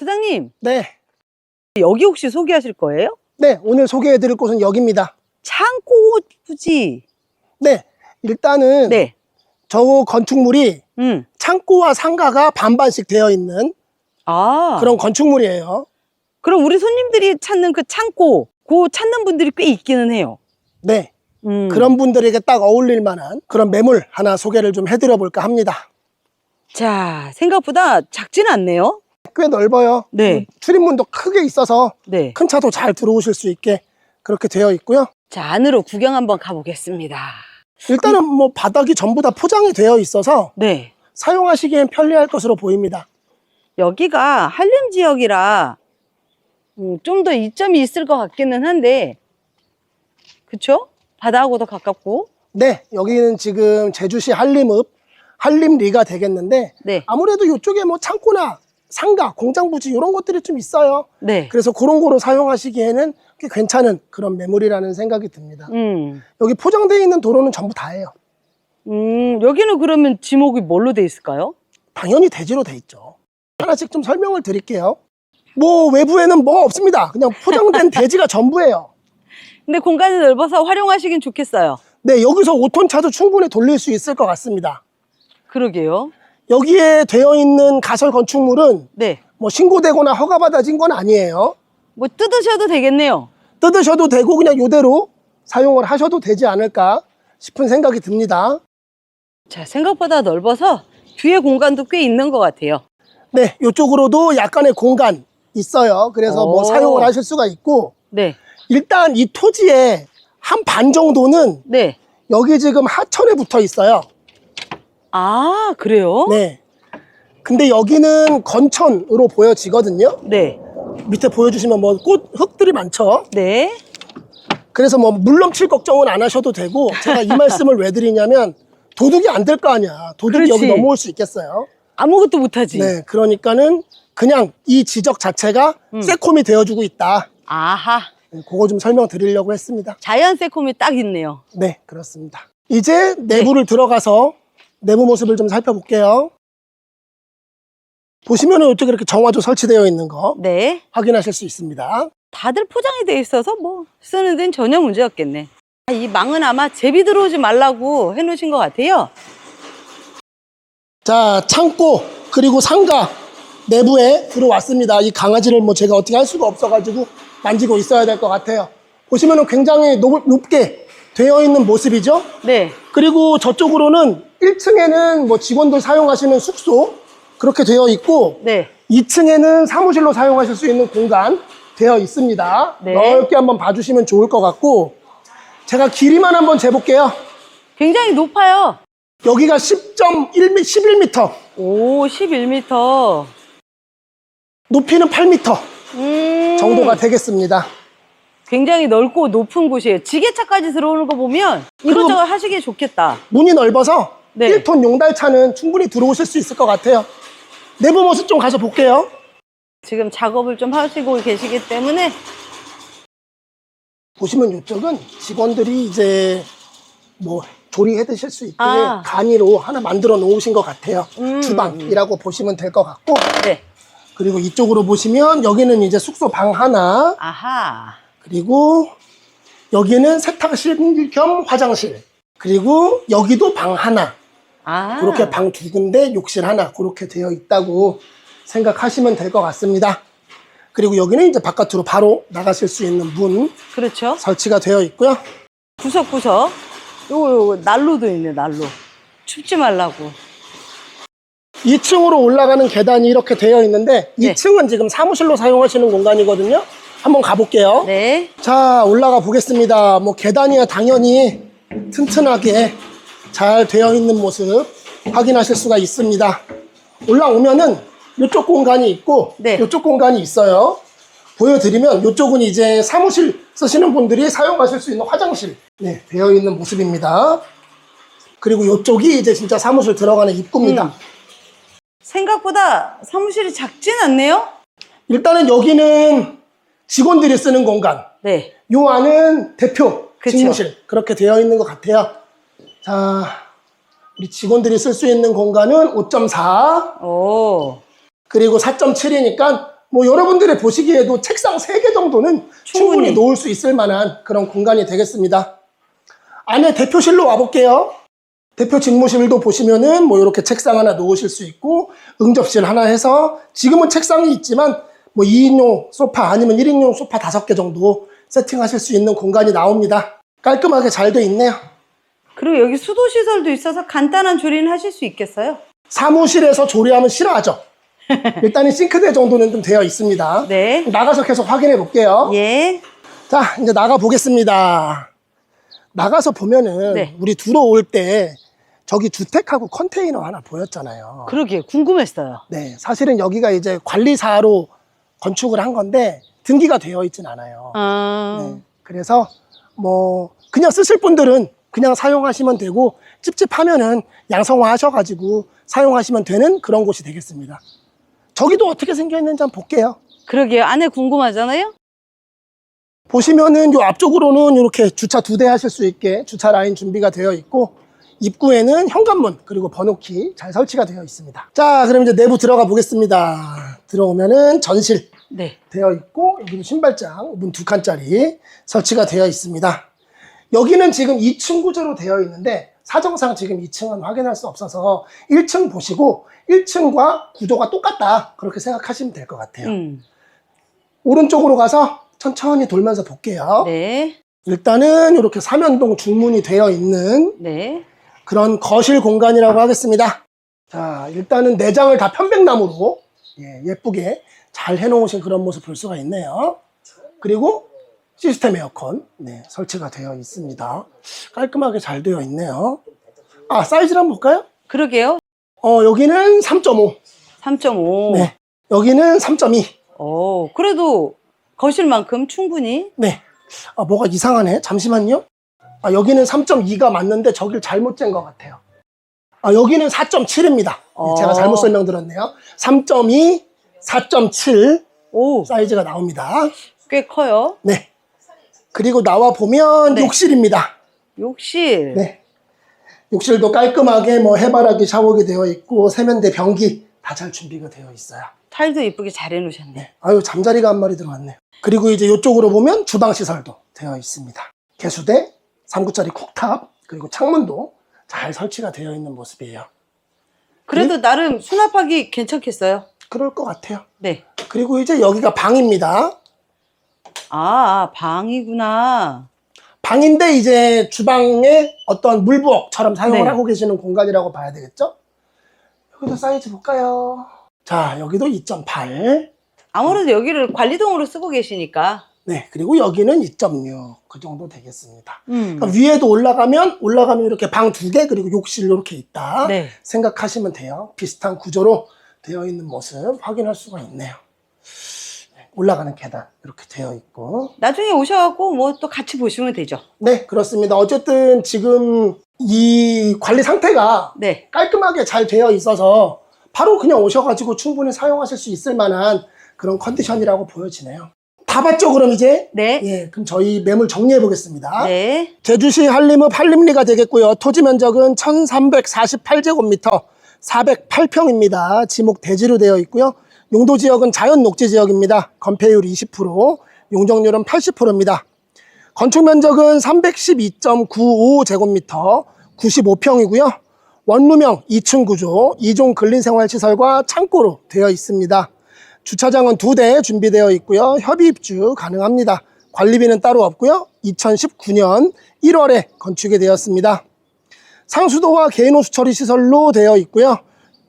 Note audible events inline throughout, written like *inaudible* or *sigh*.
사장님, 네. 여기 혹시 소개하실 거예요? 네, 오늘 소개해드릴 곳은 여기입니다. 창고 부지. 네. 일단은 네. 저 건축물이 음. 창고와 상가가 반반씩 되어 있는 아. 그런 건축물이에요. 그럼 우리 손님들이 찾는 그 창고, 그 찾는 분들이 꽤 있기는 해요. 네. 음. 그런 분들에게 딱 어울릴 만한 그런 매물 하나 소개를 좀 해드려 볼까 합니다. 자, 생각보다 작진 않네요. 꽤 넓어요. 네. 출입문도 크게 있어서 네. 큰 차도 잘 들어오실 수 있게 그렇게 되어 있고요. 자, 안으로 구경 한번 가보겠습니다. 일단은 뭐 바닥이 전부 다 포장이 되어 있어서 네. 사용하시기엔 편리할 것으로 보입니다. 여기가 한림 지역이라 음, 좀더 이점이 있을 것 같기는 한데, 그쵸? 바다하고도 가깝고, 네, 여기는 지금 제주시 한림읍 한림리가 되겠는데 네. 아무래도 이쪽에 뭐 창고나 상가, 공장 부지 이런 것들이 좀 있어요. 네. 그래서 그런 거로 사용하시기에는 꽤 괜찮은 그런 매물이라는 생각이 듭니다. 음. 여기 포장되어 있는 도로는 전부 다예요. 음, 여기는 그러면 지목이 뭘로 돼 있을까요? 당연히 대지로 돼 있죠. 하나씩 좀 설명을 드릴게요. 뭐 외부에는 뭐가 없습니다. 그냥 포장된 *laughs* 대지가 전부예요. 근데 공간이 넓어서 활용하시긴 좋겠어요. 네, 여기서 5톤 차도 충분히 돌릴 수 있을 것 같습니다. 그러게요. 여기에 되어 있는 가설 건축물은 네. 뭐 신고되거나 허가받아진 건 아니에요. 뭐 뜯으셔도 되겠네요. 뜯으셔도 되고 그냥 이대로 사용을 하셔도 되지 않을까 싶은 생각이 듭니다. 자, 생각보다 넓어서 뒤에 공간도 꽤 있는 것 같아요. 네, 이쪽으로도 약간의 공간 있어요. 그래서 뭐 오. 사용을 하실 수가 있고 네. 일단 이 토지의 한 반 정도는 네. 여기 지금 하천에 붙어 있어요. 아, 그래요? 네. 근데 여기는 건천으로 보여지거든요. 네. 밑에 보여주시면 뭐 꽃 흙들이 많죠. 네. 그래서 뭐 물 넘칠 걱정은 안 하셔도 되고 제가 이 *laughs* 말씀을 왜 드리냐면 도둑이 안 될 거 아니야. 도둑이 그렇지. 여기 넘어올 수 있겠어요. 아무것도 못하지. 네, 그러니까는 그냥 이 지적 자체가 음. 세콤이 되어주고 있다. 아하. 네, 그거 좀 설명드리려고 했습니다. 자연 세콤이 딱 있네요. 네, 그렇습니다. 이제 내부를 들어가서 내부 모습을 좀 살펴볼게요. 보시면 은 이쪽에 이렇게 정화조 설치되어 있는 거 네. 확인하실 수 있습니다. 다들 포장이 돼 있어서 뭐 쓰는 데는 전혀 문제 없겠네. 아, 이 망은 아마 제비 들어오지 말라고 해놓으신 것 같아요. 자, 창고 그리고 상가 내부에 들어왔습니다. 이 강아지를 뭐 제가 어떻게 할 수가 없어가지고 만지고 있어야 될 것 같아요. 보시면 은 굉장히 높, 높게 되어 있는 모습이죠. 네. 그리고 저쪽으로는 1층에는 뭐 직원들 사용하시는 숙소 그렇게 되어 있고 네. 2층에는 사무실로 사용하실 수 있는 공간 되어 있습니다. 네. 넓게 한번 봐주시면 좋을 것 같고 제가 길이만 한번 재볼게요. 굉장히 높아요. 여기가 10.1m, 11m, 오, 11m. 높이는 8m 음. 정도가 되겠습니다. 굉장히 넓고 높은 곳이에요. 지게차까지 들어오는 거 보면 이것저것 하시기 좋겠다. 문이 넓어서 네. 1톤 용달차는 충분히 들어오실 수 있을 것 같아요. 내부 모습 좀 가서 볼게요. 지금 작업을 좀 하시고 계시기 때문에 보시면 이쪽은 직원들이 이제 뭐 조리해 드실 수 있게 아. 간이로 하나 만들어 놓으신 것 같아요. 음. 주방이라고 보시면 될 것 같고 네. 그리고 이쪽으로 보시면 여기는 이제 숙소 방 하나 아하. 그리고 여기는 세탁실 겸 화장실 그리고 여기도 방 하나 아. 그렇게 방 두 군데 욕실 하나 그렇게 되어 있다고 생각하시면 될 것 같습니다. 그리고 여기는 이제 바깥으로 바로 나가실 수 있는 문 그렇죠. 설치가 되어 있고요. 구석구석. 요거, 요거, 난로도 있네, 난로. 춥지 말라고. 2층으로 올라가는 계단이 이렇게 되어 있는데 네. 2층은 지금 사무실로 사용하시는 공간이거든요. 한번 가볼게요. 네. 자, 올라가 보겠습니다. 뭐 계단이야 당연히 튼튼하게 잘 되어 있는 모습 확인하실 수가 있습니다. 올라오면은 이쪽 공간이 있고 네. 이쪽 공간이 있어요. 보여드리면 이쪽은 이제 사무실 쓰시는 분들이 사용하실 수 있는 화장실 네, 되어 있는 모습입니다. 그리고 이쪽이 이제 진짜 사무실 들어가는 입구입니다. 음. 생각보다 사무실이 작진 않네요? 일단은 여기는 직원들이 쓰는 공간, 네. 요 안은 대표 그쵸. 직무실 그렇게 되어 있는 것 같아요. 자, 우리 직원들이 쓸 수 있는 공간은 5.4 오. 그리고 4.7이니까 뭐 여러분들이 보시기에도 책상 3개 정도는 충분히, 충분히. 놓을 수 있을 만한 그런 공간이 되겠습니다. 안에 대표실로 와볼게요. 대표 집무실도 보시면은 뭐 이렇게 책상 하나 놓으실 수 있고 응접실 하나 해서 지금은 책상이 있지만 뭐 2인용 소파 아니면 1인용 소파 5개 정도 세팅하실 수 있는 공간이 나옵니다. 깔끔하게 잘 돼 있네요. 그리고 여기 수도 시설도 있어서 간단한 조리는 하실 수 있겠어요? 사무실에서 조리하면 싫어하죠. *laughs* 일단은 싱크대 정도는 좀 되어 있습니다. 네. 나가서 계속 확인해 볼게요. 예. 자, 이제 나가 보겠습니다. 나가서 보면은 네. 우리 들어올 때 저기 주택하고 컨테이너 하나 보였잖아요. 그러게 궁금했어요. 네, 사실은 여기가 이제 관리사로 건축을 한 건데 등기가 되어 있진 않아요. 아, 네, 그래서 뭐 그냥 쓰실 분들은 그냥 사용하시면 되고 찝찝하면은 양성화 하셔가지고 사용하시면 되는 그런 곳이 되겠습니다. 저기도 어떻게 생겼는지 한번 볼게요. 그러게요. 안에 궁금하잖아요? 보시면은 요 앞쪽으로는 이렇게 주차 두 대 하실 수 있게 주차 라인 준비가 되어 있고 입구에는 현관문 그리고 번호키 잘 설치가 되어 있습니다. 자, 그럼 이제 내부 들어가 보겠습니다. 들어오면은 전실 네. 되어 있고 여기는 신발장 문 두 칸짜리 설치가 되어 있습니다. 여기는 지금 2층 구조로 되어 있는데 사정상 지금 2층은 확인할 수 없어서 1층 보시고 1층과 구조가 똑같다 그렇게 생각하시면 될 것 같아요. 음. 오른쪽으로 가서 천천히 돌면서 볼게요. 네. 일단은 이렇게 삼연동 중문이 되어 있는 네. 그런 거실 공간이라고 하겠습니다. 자, 일단은 내장을 다 편백나무로 예, 예쁘게 잘 해놓으신 그런 모습 볼 수가 있네요. 그리고 시스템 에어컨 네, 설치가 되어 있습니다. 깔끔하게 잘 되어 있네요. 아, 사이즈를 한번 볼까요? 그러게요. 어, 여기는 3.5. 3.5. 네. 여기는 3.2. 오, 그래도 거실만큼 충분히. 네. 아, 뭐가 이상하네. 잠시만요. 아, 여기는 3.2가 맞는데 저길 잘못 잰 것 같아요. 아, 여기는 4.7입니다. 어. 제가 잘못 설명드렸네요. 3.2, 4.7 오, 사이즈가 나옵니다. 꽤 커요. 네. 그리고 나와 보면 네. 욕실입니다. 욕실. 네. 욕실도 깔끔하게 뭐 해바라기 샤워기 되어 있고 세면대 변기 다 잘 준비가 되어 있어요. 타일도 이쁘게 잘 해놓으셨네. 네. 아유, 잠자리가 한 마리 들어왔네요. 그리고 이제 이쪽으로 보면 주방 시설도 되어 있습니다. 개수대, 3구짜리 쿡탑, 그리고 창문도 잘 설치가 되어 있는 모습이에요. 그래도 나름 수납하기 괜찮겠어요. 그럴 것 같아요. 네. 그리고 이제 여기가 방입니다. 아, 방이구나. 방인데 이제 주방에 어떤 물부엌처럼 사용을 네. 하고 계시는 공간이라고 봐야 되겠죠? 여기도 사이즈 볼까요? 자, 여기도 2.8. 아무래도 여기를 관리동으로 쓰고 계시니까. 네, 그리고 여기는 2.6. 그 정도 되겠습니다. 음. 그러니까 위에도 올라가면, 올라가면 이렇게 방 두 개, 그리고 욕실 이렇게 있다. 네. 생각하시면 돼요. 비슷한 구조로 되어 있는 모습 확인할 수가 있네요. 네, 올라가는 계단 이렇게 되어 있고. 나중에 오셔갖고 뭐 또 같이 보시면 되죠. 네, 그렇습니다. 어쨌든 지금 이 관리 상태가 네. 깔끔하게 잘 되어 있어서 바로 그냥 오셔가지고 충분히 사용하실 수 있을 만한 그런 컨디션이라고 보여지네요. 다 봤죠, 그럼 이제? 네. 예, 그럼 저희 매물 정리해 보겠습니다. 네. 제주시 한림읍 한림리가 되겠고요. 토지 면적은 1348제곱미터, 408평입니다. 지목 대지로 되어 있고요. 용도 지역은 자연 녹지 지역입니다. 건폐율 20%, 용적률은 80%입니다. 건축 면적은 312.95 제곱미터, 95평이고요. 원룸형 2층 구조, 2종 근린 생활 시설과 창고로 되어 있습니다. 주차장은 두 대 준비되어 있고요. 협의 입주 가능합니다. 관리비는 따로 없고요. 2019년 1월에 건축이 되었습니다. 상수도와 개인 호수 처리 시설로 되어 있고요.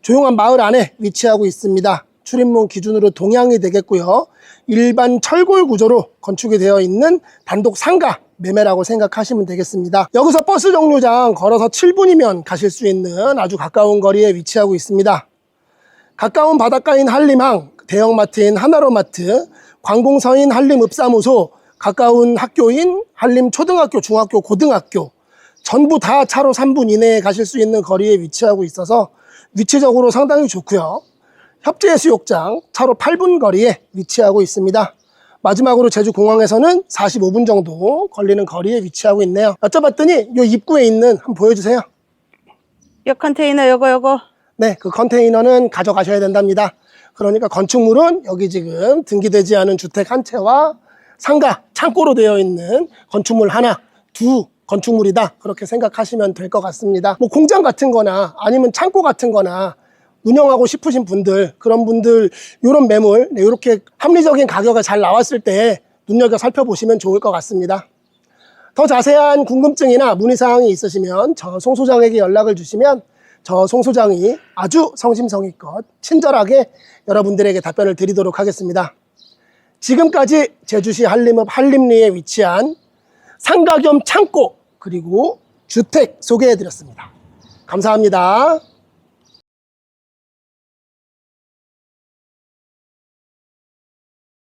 조용한 마을 안에 위치하고 있습니다. 출입문 기준으로 동향이 되겠고요. 일반 철골 구조로 건축이 되어 있는 단독 상가 매매라고 생각하시면 되겠습니다. 여기서 버스 정류장 걸어서 7분이면 가실 수 있는 아주 가까운 거리에 위치하고 있습니다. 가까운 바닷가인 한림항, 대형마트인 하나로마트, 관공서인 한림읍사무소, 가까운 학교인 한림초등학교, 중학교, 고등학교 전부 다 차로 3분 이내에 가실 수 있는 거리에 위치하고 있어서 위치적으로 상당히 좋고요. 협재해수욕장 차로 8분 거리에 위치하고 있습니다. 마지막으로 제주공항에서는 45분 정도 걸리는 거리에 위치하고 있네요. 여쭤봤더니 이 입구에 있는 한번 보여주세요. 역 컨테이너 요거 요거. 네, 그 컨테이너는 가져가셔야 된답니다. 그러니까 건축물은 여기 지금 등기되지 않은 주택 한 채와 상가, 창고로 되어 있는 건축물 하나, 두 건축물이다. 그렇게 생각하시면 될 것 같습니다. 뭐 공장 같은 거나 아니면 창고 같은 거나 운영하고 싶으신 분들, 그런 분들, 요런 매물, 네, 이렇게 합리적인 가격이 잘 나왔을 때 눈여겨 살펴보시면 좋을 것 같습니다. 더 자세한 궁금증이나 문의사항이 있으시면 저 송 소장에게 연락을 주시면 저 송 소장이 아주 성심성의껏 친절하게 여러분들에게 답변을 드리도록 하겠습니다. 지금까지 제주시 한림읍 한림리에 위치한 상가 겸 창고 그리고 주택 소개해 드렸습니다. 감사합니다.